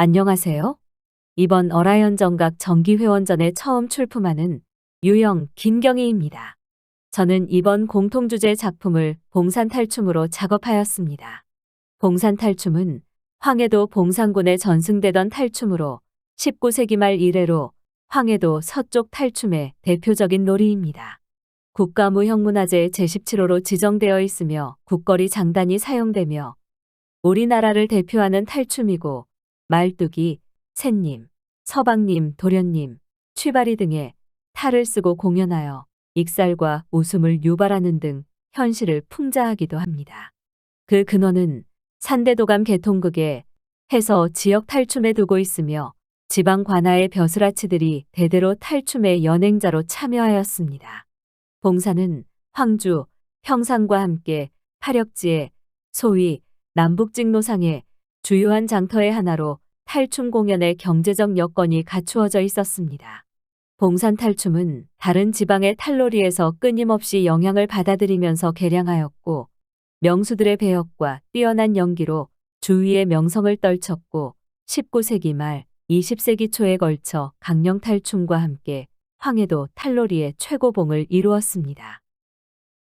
안녕하세요. 이번 어라이언 정각 정기회원전에 처음 출품하는 유영 김경희입니다. 저는 이번 공통주제 작품을 봉산탈춤으로 작업하였습니다. 봉산탈춤은 황해도 봉산군에 전승되던 탈춤으로 19세기 말 이래로 황해도 서쪽 탈춤의 대표적인 놀이입니다. 국가무형문화재 제17호로 지정되어 있으며 국거리 장단이 사용되며 우리나라를 대표하는 탈춤이고 말뚝이, 샌님, 서방님, 도련님, 취바리 등의 탈을 쓰고 공연하여 익살과 웃음을 유발하는 등 현실을 풍자하기도 합니다. 그 근원은 산대도감 개통극에 해서 지역 탈춤에 두고 있으며 지방 관아의 벼슬아치들이 대대로 탈춤의 연행자로 참여하였습니다. 봉사는 황주, 평상과 함께 파력지에 소위 남북직노상의 주요한 장터의 하나로 탈춤 공연의 경제적 여건이 갖추어져 있었습니다. 봉산 탈춤은 다른 지방의 탈놀이에서 끊임없이 영향을 받아들이면서 개량하였고 명수들의 배역과 뛰어난 연기로 주위의 명성을 떨쳤고 19세기 말 20세기 초에 걸쳐 강령 탈춤과 함께 황해도 탈놀이의 최고봉을 이루었습니다.